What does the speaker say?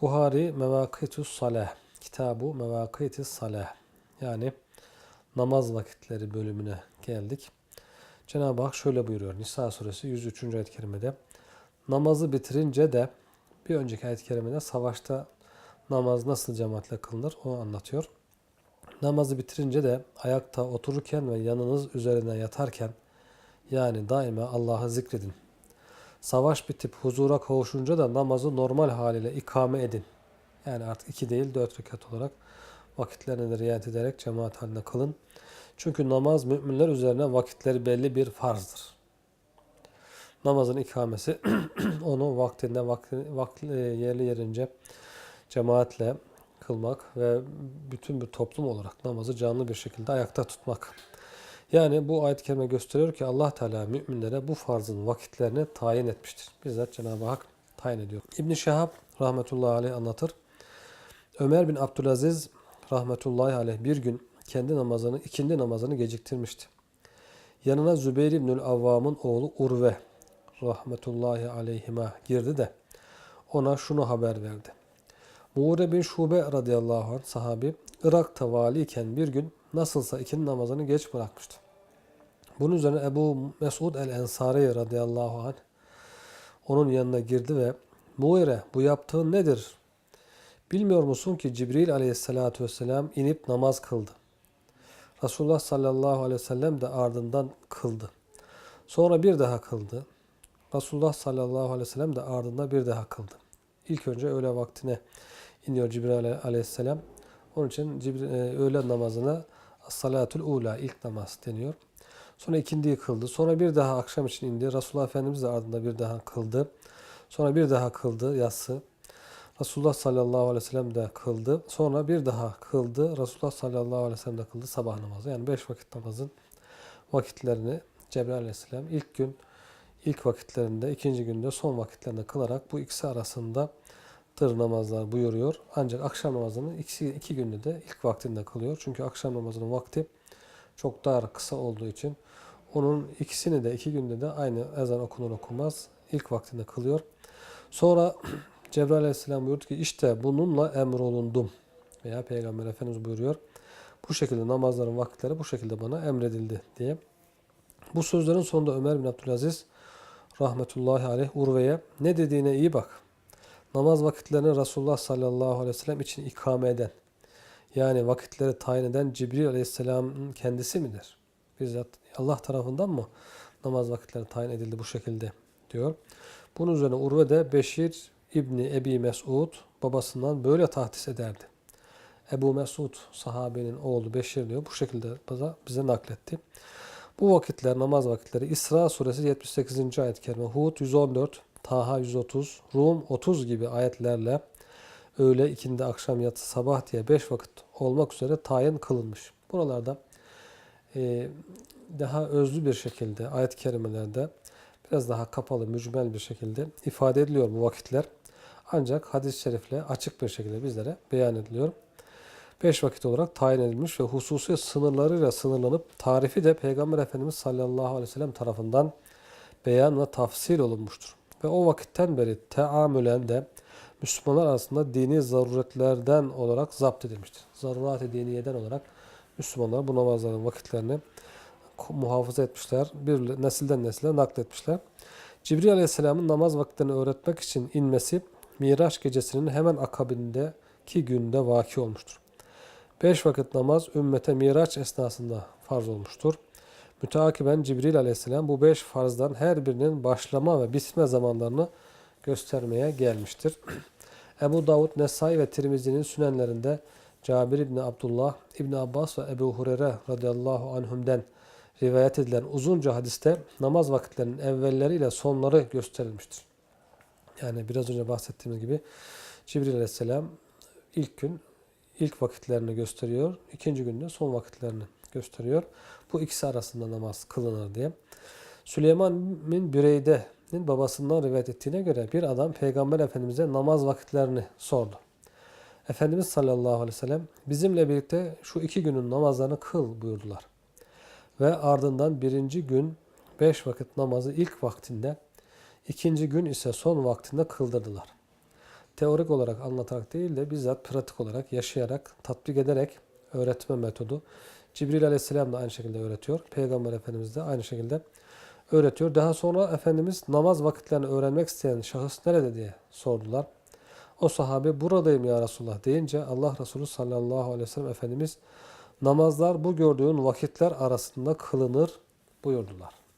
Buhari Mevakitus Salah Kitabu Mevakitus Salah yani namaz vakitleri bölümüne geldik. Cenab-ı Hak şöyle buyuruyor Nisa suresi 103. ayet-i kerimede. Namazı bitirince de bir önceki ayet-i kerimede savaşta namaz nasıl cemaatle kılınır o anlatıyor. Namazı bitirince de ayakta otururken ve yanınız üzerine yatarken yani daima Allah'ı zikredin. Savaş bitip huzura kavuşunca da namazı normal haliyle ikame edin. Yani artık iki değil dört rekat olarak vakitlerine de riayet ederek cemaat halinde kılın. Çünkü namaz müminler üzerine vakitleri belli bir farzdır. Namazın ikamesi onu vaktinde vakti, vakti, yerli yerince cemaatle kılmak ve bütün bir toplum olarak namazı canlı bir şekilde ayakta tutmak. Yani bu ayet-i kerime gösteriyor ki Allah Teala müminlere bu farzın vakitlerini tayin etmiştir. Bizzat Cenab-ı Hak tayin ediyor. İbn Şahab rahmetullahi aleyh anlatır. Ömer bin Abdülaziz rahmetullahi aleyh bir gün kendi namazını, ikindi namazını geciktirmişti. Yanına Zübeyir İbnül Avvam'ın oğlu Urve rahmetullahi aleyhime girdi de ona şunu haber verdi. Muğre bin Şube radıyallahu anh sahabi Irak'ta valiyken bir gün nasılsa ikindi namazını geç bırakmıştı. Bunun üzerine Ebu Mesud el-Ensari radıyallahu anh onun yanına girdi ve Muğire bu yaptığın nedir? Bilmiyor musun ki Cibril aleyhissalatü vesselam inip namaz kıldı. Resulullah sallallahu aleyhi ve sellem de ardından kıldı. Sonra bir daha kıldı. Resulullah sallallahu aleyhi ve sellem de ardında bir daha kıldı. İlk önce öğle vaktine iniyor Cibril aleyhisselam. Onun için Cibril, e, öğle namazına salatul ula ilk namaz deniyor. Sonra ikindiyi kıldı. Sonra bir daha akşam için indi. Resulullah Efendimiz de ardında bir daha kıldı. Sonra bir daha kıldı yatsı. Resulullah sallallahu aleyhi ve sellem de kıldı. Sonra bir daha kıldı. Resulullah sallallahu aleyhi ve sellem de kıldı sabah namazı. Yani beş vakit namazın vakitlerini Cebrail aleyhisselam ilk gün ilk vakitlerinde, ikinci günde son vakitlerinde kılarak bu ikisi arasında tır namazlar buyuruyor. Ancak akşam namazını iki, iki günde de ilk vaktinde kılıyor. Çünkü akşam namazının vakti çok dar, kısa olduğu için onun ikisini de iki günde de aynı ezan okunur okunmaz ilk vaktinde kılıyor. Sonra Cebrail aleyhisselam buyurdu ki işte bununla emrolundum. Veya Peygamber Efendimiz buyuruyor. Bu şekilde namazların vakitleri bu şekilde bana emredildi diye. Bu sözlerin sonunda Ömer bin Abdülaziz rahmetullahi aleyh Urve'ye ne dediğine iyi bak. Namaz vakitlerini Resulullah sallallahu aleyhi ve sellem için ikame eden, yani vakitleri tayin eden Cibril aleyhisselamın kendisi midir? Bizzat Allah tarafından mı namaz vakitleri tayin edildi bu şekilde diyor. Bunun üzerine Urve de Beşir İbni Ebi Mesud babasından böyle tahdis ederdi. Ebu Mesud sahabenin oğlu Beşir diyor. Bu şekilde bize nakletti. Bu vakitler namaz vakitleri İsra suresi 78. ayet-i kerime, Hud 114, Taha 130, Rum 30 gibi ayetlerle öğle, ikindi, akşam, yatsı, sabah diye 5 vakit olmak üzere tayin kılınmış. Buralarda e, daha özlü bir şekilde ayet-i kerimelerde biraz daha kapalı, mücmel bir şekilde ifade ediliyor bu vakitler. Ancak hadis-i şerifle açık bir şekilde bizlere beyan ediliyor. Beş vakit olarak tayin edilmiş ve hususi sınırlarıyla sınırlanıp tarifi de Peygamber Efendimiz sallallahu aleyhi ve sellem tarafından beyan ve tafsil olunmuştur. Ve o vakitten beri teamülen de Müslümanlar arasında dini zaruretlerden olarak zapt edilmiştir. Zarurat-ı diniyeden olarak Müslümanlar bu namazların vakitlerini muhafaza etmişler. Bir nesilden nesile nakletmişler. Cibril Aleyhisselam'ın namaz vakitlerini öğretmek için inmesi Miraç gecesinin hemen akabindeki günde vaki olmuştur. Beş vakit namaz ümmete Miraç esnasında farz olmuştur. Müteakiben Cibril aleyhisselam bu beş farzdan her birinin başlama ve bitme zamanlarını göstermeye gelmiştir. Ebu Davud, Nesai ve Tirmizi'nin sünenlerinde Cabir İbni Abdullah, İbni Abbas ve Ebu Hureyre radıyallahu anhümden rivayet edilen uzunca hadiste namaz vakitlerinin evvelleriyle sonları gösterilmiştir. Yani biraz önce bahsettiğimiz gibi Cibril aleyhisselam ilk gün ilk vakitlerini gösteriyor. ikinci günde son vakitlerini gösteriyor. Bu ikisi arasında namaz kılınır diye. Süleyman bin Büreyde'nin babasından rivayet ettiğine göre bir adam Peygamber Efendimiz'e namaz vakitlerini sordu. Efendimiz sallallahu aleyhi ve sellem bizimle birlikte şu iki günün namazlarını kıl buyurdular. Ve ardından birinci gün beş vakit namazı ilk vaktinde, ikinci gün ise son vaktinde kıldırdılar. teorik olarak anlatarak değil de bizzat pratik olarak yaşayarak, tatbik ederek öğretme metodu. Cibril Aleyhisselam da aynı şekilde öğretiyor. Peygamber Efendimiz de aynı şekilde öğretiyor. Daha sonra Efendimiz namaz vakitlerini öğrenmek isteyen şahıs nerede diye sordular. O sahabe buradayım ya Resulullah deyince Allah Resulü sallallahu aleyhi ve sellem Efendimiz namazlar bu gördüğün vakitler arasında kılınır buyurdular.